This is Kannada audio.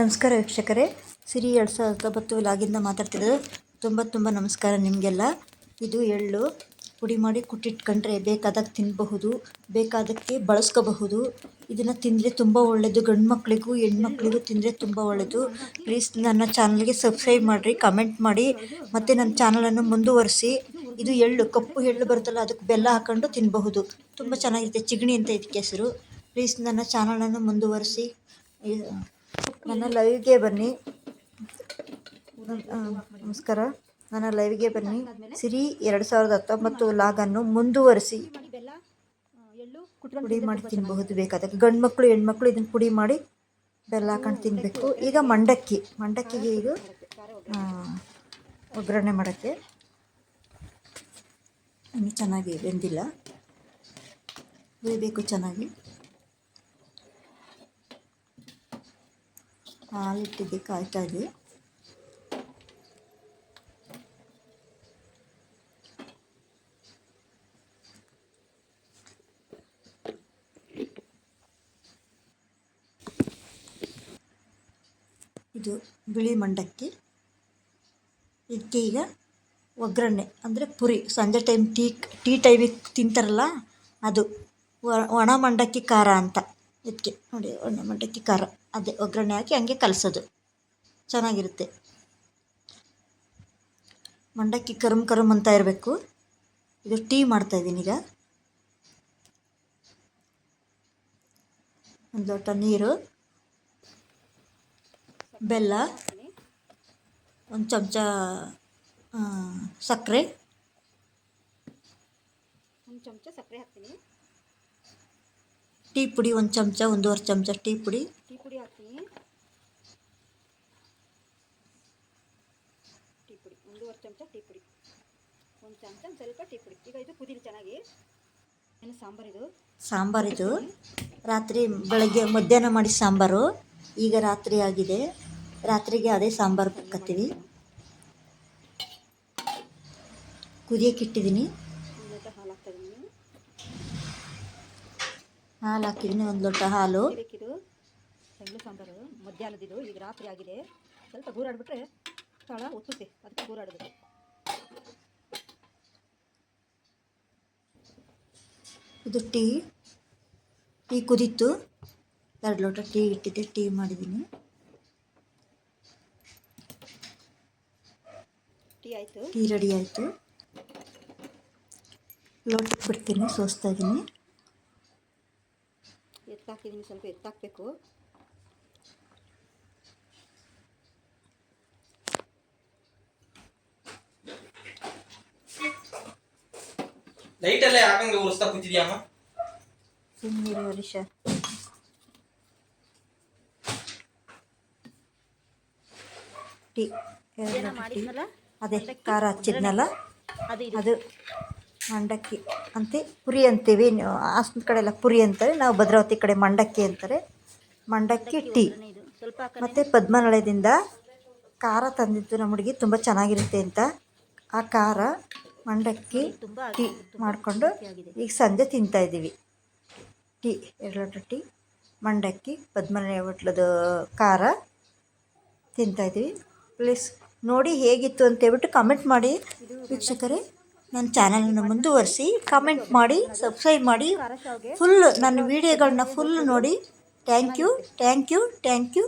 ನಮಸ್ಕಾರ ವೀಕ್ಷಕರೇ. ಸಿರಿ ಎರಡು ಸಾವಿರದ ಹತ್ತೊಂಬತ್ತು ಲಾಗಿಂದ ಮಾತಾಡ್ತಿರೋದು ತುಂಬ ತುಂಬ ನಮಸ್ಕಾರ ನಿಮಗೆಲ್ಲ. ಇದು ಎಳ್ಳು. ಪುಡಿ ಮಾಡಿ ಕುಟ್ಟಿಟ್ಕೊಂಡ್ರೆ ಬೇಕಾದಾಗ ತಿನ್ನಬಹುದು ಬೇಕಾದಕ್ಕೆ ಬಳಸ್ಕೋಬಹುದು. ಇದನ್ನು ತಿಂದರೆ ತುಂಬ ಒಳ್ಳೆಯದು ಗಂಡು ಮಕ್ಕಳಿಗೂ ಹೆಣ್ಮಕ್ಳಿಗೂ ತಿಂದರೆ ತುಂಬ ಒಳ್ಳೆಯದು ಪ್ಲೀಸ್ ನನ್ನ ಚಾನಲ್ಗೆ ಸಬ್ಸ್ಕ್ರೈಬ್ ಮಾಡಿರಿ ಕಮೆಂಟ್ ಮಾಡಿ, ಮತ್ತು ನನ್ನ ಚಾನಲನ್ನು ಮುಂದುವರಿಸಿ. ಇದು ಎಳ್ಳು, ಕಪ್ಪು ಎಳ್ಳು ಬರುತ್ತಲ್ಲ, ಅದಕ್ಕೆ ಬೆಲ್ಲ ಹಾಕ್ಕೊಂಡು ತಿನ್ನಬಹುದು ತುಂಬ ಚೆನ್ನಾಗಿರುತ್ತೆ. ಚಿಗಣಿ ಅಂತ ಇದಕ್ಕೆ ಹೆಸರು. ಪ್ಲೀಸ್ ನನ್ನ ಚಾನಲನ್ನು ಮುಂದುವರಿಸಿ. ನನ್ನ ಲೈವ್ಗೆ ಬನ್ನಿ. ನಮಸ್ಕಾರ. ನನ್ನ ಲೈವ್ಗೆ ಬನ್ನಿ. ಸಿರಿ ಎರಡು ಸಾವಿರದ ಹತ್ತೊಂಬತ್ತು ಲಾಗನ್ನು ಮುಂದುವರಿಸಿ. ಪುಡಿ ಮಾಡಿ ತಿನ್ನಬಹುದು ಬೇಕಾದಾಗ ಗಂಡು ಮಕ್ಕಳು ಹೆಣ್ಮಕ್ಳು ಇದನ್ನು ಪುಡಿ ಮಾಡಿ ಬೆಲ್ಲ ಹಾಕೊಂಡು ತಿನ್ನಬೇಕು ಈಗ ಮಂಡಕ್ಕಿ. ಮಂಡಕ್ಕಿಗೆ ಆ, ಒಗ್ಗರಣೆ ಮಾಡೋಕ್ಕೆ. ಇನ್ನೂ ಚೆನ್ನಾಗಿ ಬೆಂದಿಲ್ಲ. ಬೇಯಬೇಕು ಚೆನ್ನಾಗಿ. ಹಾಲು ಇಟ್ಟಿದ್ದೆ ಕಾಯ್ತಾ ಇದೆ ಇದು ಬಿಳಿ ಮಂಡಕ್ಕಿ, ಇದಕ್ಕೆ ಈಗ ಒಗ್ಗರಣೆ, ಅಂದರೆ ಪುರಿ. ಸಂಜೆ ಟೈಮ್ ಟೀ ಟೀ ಟೈಮಿಗೆ ತಿಂತಾರಲ್ಲ, ಅದು. ಒಣ ಮಂಡಕ್ಕಿ ಖಾರ ಅಂತ. ಇದಕ್ಕೆ ನೋಡಿ ಒಣ ಮಂಡಕ್ಕಿ ಖಾರ ಅದೇ ಒಗ್ಗರಣೆ ಹಾಕಿ ಹಂಗೆ ಕಲಸೋದು. ಚೆನ್ನಾಗಿರುತ್ತೆ. ಮಂಡಕ್ಕಿ ಕರುಮ್ ಕರುಮ್ ಅಂತ ಇರಬೇಕು. ಇದು ಟೀ ಮಾಡ್ತಾ ಇದ್ದೀನಿ ಈಗ. ಒಂದು ಲೋಟ ನೀರು. ಬೆಲ್ಲ. ಒಂದು ಚಮಚ ಸಕ್ಕರೆ. ಒಂದು ಚಮಚ ಸಕ್ಕರೆ ಹಾಕ್ತೀನಿ. ಟೀ ಪುಡಿ ಒಂದು ಚಮಚ ಒಂದೂವರೆ ಚಮಚ ಟೀ ಪುಡಿ. ಟೀ ಪುಡಿ ಹಾಕ್ತೀನಿ ಟೀ ಪುಡಿ ಒಂದೂವರೆ ಚಮಚ ಟೀ ಪುಡಿ. ಒಂದು ಚಮಚ ಸ್ವಲ್ಪ ಟೀ ಪುಡಿ. ಈಗ ಇದು ಕುದೀಲಿ ಚೆನ್ನಾಗಿ. ಏನು ಸಾಂಬಾರಿದು ಸಾಂಬಾರಿದು ರಾತ್ರಿ ಬೆಳಗ್ಗೆ ಮಧ್ಯಾಹ್ನ ಮಾಡಿ ಸಾಂಬಾರು. ಈಗ ರಾತ್ರಿ ಆಗಿದೆ. ರಾತ್ರಿಗೆ ಅದೇ ಸಾಂಬಾರು ಕತ್ತೀವಿ ಕುದಿಯಕ್ಕೆ ಇಟ್ಟಿದ್ದೀನಿ. ಒಂದು ಲೋಟ ಹಾಲು ಹಾಕ್ತಾ ಇದ್ದೀನಿ. ಹಾಲು ಹಾಕಿದ್ದೀನಿ ಒಂದು ಲೋಟ ಹಾಲು. ಬೇಕಿದು ಸಾಂಬಾರು ಮಧ್ಯಾಹ್ನದಿದು ಈಗ ರಾತ್ರಿ ಆಗಿದೆ. ಸ್ವಲ್ಪ ಗೂರಾಡ್ಬಿಟ್ರೆ ಸ್ಥಳ ಒತ್ತುತ್ತೆ ಅದಕ್ಕೆ ಗೂರಾಡೋದು. ಇದು ಟೀ ಟೀ ಕುದೀತು. ಎರಡು ಲೋಟ ಟೀ ಇಟ್ಟಿದ್ದೆ ಟೀ ಮಾಡಿದ್ದೀನಿ ಟೀ ಆಯಿತು. ಟೀ ರೆಡಿ ಆಯಿತು. ಲೋಟಕ್ಕೆ ಬಿಡ್ತೀನಿ ಸೋಸ್ತಾ ಇದ್ದೀನಿ ಎತ್ತಾಕಿದ್ದೀನಿ ಸ್ವಲ್ಪ ಎತ್ತಾಕಬೇಕು. ಲೈಟಲ್ಲೇ ಹಾಕಂಗೆ ಉರಿಸ್ತಾ ಕೂತಿದ್ಯಾಮ್ಮ ಸುಮ್ಮನೆ ಹರೀಶ. ಟೀ ಅದೇ ಖಾರ ಹಚ್ಚಿದ್ನಲ್ಲ? ಅದು ಅದು ಮಂಡಕ್ಕಿ ಅಂತ ಪುರಿ ಅಂತೀವಿ. ಹಾಸನ ಕಡೆ ಎಲ್ಲ ಪುರಿ ಅಂತಾರೆ ನಾವು ಭದ್ರಾವತಿ ಕಡೆ ಮಂಡಕ್ಕಿ ಅಂತಾರೆ. ಮಂಡಕ್ಕಿ ಟೀ. ಮತ್ತು ಪದ್ಮನಾಳಯದಿಂದ ಖಾರ ತಂದಿತ್ತು ನಮ್ಮ ಹುಡುಗಿ ತುಂಬ ಚೆನ್ನಾಗಿರುತ್ತೆ ಅಂತ. ಆ ಖಾರ ಮಂಡಕ್ಕಿ ತುಂಬ ಟೀ ಮಾಡಿಕೊಂಡು ಈಗ ಸಂಜೆ ತಿಂತಾಯಿದ್ದೀವಿ ಟೀ ಎರಡು ಲೋಟ ಟೀ ಮಂಡಕ್ಕಿ ಪದ್ಮನಾಯ ಹೋಟ್ಲದ ಖಾರ ತಿಂತಾಯಿದ್ದೀವಿ ಪ್ಲೀಸ್ ನೋಡಿ ಹೇಗಿತ್ತು ಅಂತ ಹೇಳ್ಬಿಟ್ಟು ಕಮೆಂಟ್ ಮಾಡಿ ವೀಕ್ಷಕರೇ. ನನ್ನ ಚಾನಲನ್ನು ಮುಂದುವರಿಸಿ ಕಮೆಂಟ್ ಮಾಡಿ ಸಬ್ಸ್ಕ್ರೈಬ್ ಮಾಡಿ ಫುಲ್ ನನ್ನ ವೀಡಿಯೋಗಳನ್ನ ಫುಲ್ ನೋಡಿ. Thank you thank you thank you